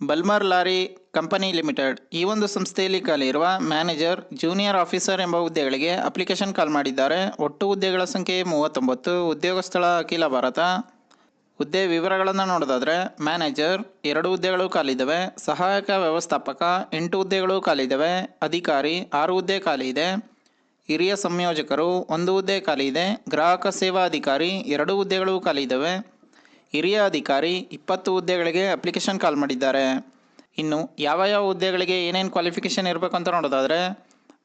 ಬಲ್ಮರ್ lorry company limited. ಈ ಒಂದು ಸಂಸ್ಥೆಯಲ್ಲಿ ಖಾಲಿ ಇರುವ ಮ್ಯಾನೇಜರ್, ಜೂನಿಯರ್ ಆಫೀಸರ್ ಎಂಬ ಹುದ್ದೆಗಳಿಗೆ ಅಪ್ಲಿಕೇಶನ್ ಕಾಲ್ ಮಾಡಿದ್ದಾರೆ. ಒಟ್ಟು ಹುದ್ದೆಗಳ ಸಂಖ್ಯೆ ಮೂವತ್ತೊಂಬತ್ತು. ಉದ್ಯೋಗ ಸ್ಥಳ ಅಖಿಲ ಭಾರತ. ಹುದ್ದೆ ವಿವರಗಳನ್ನು ನೋಡೋದಾದರೆ, ಮ್ಯಾನೇಜರ್, ಎರಡು ಹುದ್ದೆಗಳು ಖಾಲಿದ್ದಾವೆ ಸಹಾಯಕ ವ್ಯವಸ್ಥಾಪಕ, ಎಂಟು ಹುದ್ದೆಗಳು ಖಾಲಿದ್ದಾವೆ ಅಧಿಕಾರಿ, ಆರು ಹುದ್ದೆ ಖಾಲಿ ಇದೆ ಹಿರಿಯ ಸಂಯೋಜಕರು, ಒಂದು ಹುದ್ದೆ ಖಾಲಿ ಇದೆ ಗ್ರಾಹಕ ಸೇವಾ ಅಧಿಕಾರಿ, ಎರಡು ಹುದ್ದೆಗಳು ಖಾಲಿ ಇದ್ದಾವೆ ಹಿರಿಯ ಅಧಿಕಾರಿ ಇಪ್ಪತ್ತು ಹುದ್ದೆಗಳಿಗೆ ಅಪ್ಲಿಕೇಶನ್ ಕಾಲ್ ಮಾಡಿದ್ದಾರೆ. ಇನ್ನು ಯಾವ ಯಾವ ಹುದ್ದೆಗಳಿಗೆ ಏನೇನು ಕ್ವಾಲಿಫಿಕೇಷನ್ ಇರಬೇಕು ಅಂತ ನೋಡೋದಾದರೆ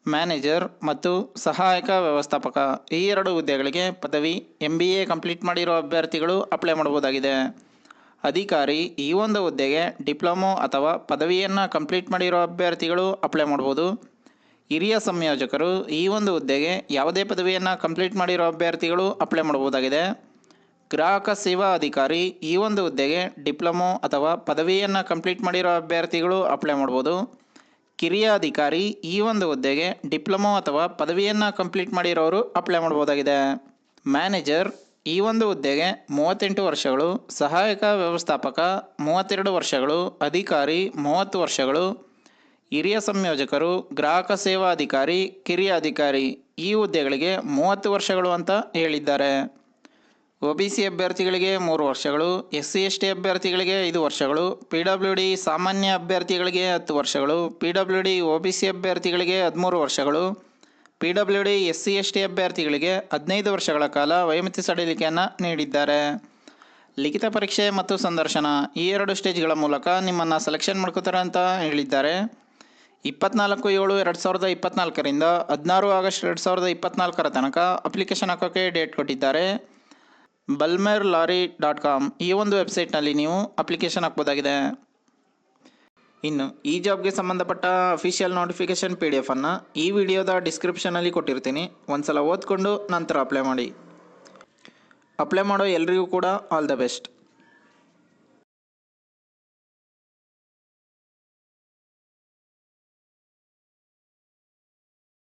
ಮ್ಯಾನೇಜರ್ ಮತ್ತು ಸಹಾಯಕ ವ್ಯವಸ್ಥಾಪಕ ಈ ಎರಡು ಹುದ್ದೆಗಳಿಗೆ ಪದವಿ ಎಂ ಬಿ ಎ ಕಂಪ್ಲೀಟ್ ಮಾಡಿರೋ ಅಭ್ಯರ್ಥಿಗಳು ಅಪ್ಲೈ ಮಾಡಬಹುದಾಗಿದೆ. ಅಧಿಕಾರಿ ಈ ಒಂದು ಹುದ್ದೆಗೆ ಡಿಪ್ಲೊಮೊ ಅಥವಾ ಪದವಿಯನ್ನು ಕಂಪ್ಲೀಟ್ ಮಾಡಿರೋ ಅಭ್ಯರ್ಥಿಗಳು ಅಪ್ಲೈ ಮಾಡ್ಬೋದು ಹಿರಿಯ ಸಂಯೋಜಕರು ಈ ಒಂದು ಹುದ್ದೆಗೆ ಯಾವುದೇ ಪದವಿಯನ್ನು ಕಂಪ್ಲೀಟ್ ಮಾಡಿರೋ ಅಭ್ಯರ್ಥಿಗಳು ಅಪ್ಲೈ ಮಾಡ್ಬೋದಾಗಿದೆ ಗ್ರಾಹಕ ಸೇವಾ ಅಧಿಕಾರಿ ಈ ಒಂದು ಹುದ್ದೆಗೆ ಡಿಪ್ಲೊಮೊ ಅಥವಾ ಪದವಿಯನ್ನು ಕಂಪ್ಲೀಟ್ ಮಾಡಿರೋ ಅಭ್ಯರ್ಥಿಗಳು ಅಪ್ಲೈ ಮಾಡ್ಬೋದು. ಕಿರಿಯ ಅಧಿಕಾರಿ ಈ ಒಂದು ಹುದ್ದೆಗೆ ಡಿಪ್ಲೊಮೊ ಅಥವಾ ಪದವಿಯನ್ನು ಕಂಪ್ಲೀಟ್ ಮಾಡಿರೋರು ಅಪ್ಲೈ ಮಾಡ್ಬೋದಾಗಿದೆ. ಮ್ಯಾನೇಜರ್ ಈ ಒಂದು ಹುದ್ದೆಗೆ ಮೂವತ್ತೆಂಟು ವರ್ಷಗಳು, ಸಹಾಯಕ ವ್ಯವಸ್ಥಾಪಕ ಮೂವತ್ತೆರಡು ವರ್ಷಗಳು, ಅಧಿಕಾರಿ ಮೂವತ್ತು ವರ್ಷಗಳು, ಹಿರಿಯ ಸಂಯೋಜಕರು, ಗ್ರಾಹಕ ಸೇವಾ ಅಧಿಕಾರಿ, ಕಿರಿಯ ಅಧಿಕಾರಿ ಈ ಹುದ್ದೆಗಳಿಗೆ ಮೂವತ್ತು ವರ್ಷಗಳು ಅಂತ ಹೇಳಿದ್ದಾರೆ. ಒ ಬಿ ಸಿ ಅಭ್ಯರ್ಥಿಗಳಿಗೆ ಮೂರು ವರ್ಷಗಳು, ಎಸ್ ಸಿ ಎಸ್ ಟಿ ಅಭ್ಯರ್ಥಿಗಳಿಗೆ ಐದು ವರ್ಷಗಳು, ಪಿ ಡಬ್ಲ್ಯೂ ಡಿ ಸಾಮಾನ್ಯ ಅಭ್ಯರ್ಥಿಗಳಿಗೆ ಹತ್ತು ವರ್ಷಗಳು, P W D O B C ಅಭ್ಯರ್ಥಿಗಳಿಗೆ ಹದಿಮೂರು ವರ್ಷಗಳು, P W D, S C S T ಅಭ್ಯರ್ಥಿಗಳಿಗೆ ಹದಿನೈದು ವರ್ಷಗಳ ಕಾಲ ವಯೋಮಿತಿ ಸಡಿಲಿಕೆಯನ್ನು ನೀಡಿದ್ದಾರೆ. ಲಿಖಿತ ಪರೀಕ್ಷೆ ಮತ್ತು ಸಂದರ್ಶನ ಈ ಎರಡು ಸ್ಟೇಜ್ಗಳ ಮೂಲಕ ನಿಮ್ಮನ್ನು ಸೆಲೆಕ್ಷನ್ ಮಾಡ್ಕೋತಾರೆ ಅಂತ ಹೇಳಿದ್ದಾರೆ. ಇಪ್ಪತ್ನಾಲ್ಕು ಏಳು ಎರಡು ಸಾವಿರದ ಇಪ್ಪತ್ನಾಲ್ಕರಿಂದ ಹದಿನಾರು ಆಗಸ್ಟ್ ಎರಡು ಸಾವಿರದ ಇಪ್ಪತ್ನಾಲ್ಕರ ತನಕ ಅಪ್ಲಿಕೇಶನ್ ಹಾಕೋಕ್ಕೆ ಡೇಟ್ ಕೊಟ್ಟಿದ್ದಾರೆ. Balmer Lawrie dot com. ಈ ಒಂದು ವೆಬ್ಸೈಟ್ನಲ್ಲಿ ನೀವು ಅಪ್ಲಿಕೇಶನ್ ಹಾಕ್ಬೋದಾಗಿದೆ. ಇನ್ನು, ಈ ಜಾಬ್ಗೆ ಸಂಬಂಧಪಟ್ಟ ಅಫಿಷಿಯಲ್ ನೋಟಿಫಿಕೇಶನ್ ಪಿ ಡಿ ಎಫನ್ನು ಈ ವಿಡಿಯೋದ ಡಿಸ್ಕ್ರಿಪ್ಷನಲ್ಲಿ ಕೊಟ್ಟಿರ್ತೀನಿ. ಒಂದ್ಸಲ ಓದ್ಕೊಂಡು ನಂತರ ಅಪ್ಲೈ ಮಾಡಿ. ಅಪ್ಲೈ ಮಾಡೋ ಎಲ್ರಿಗೂ ಕೂಡ ಆಲ್ ದ ಬೆಸ್ಟ್.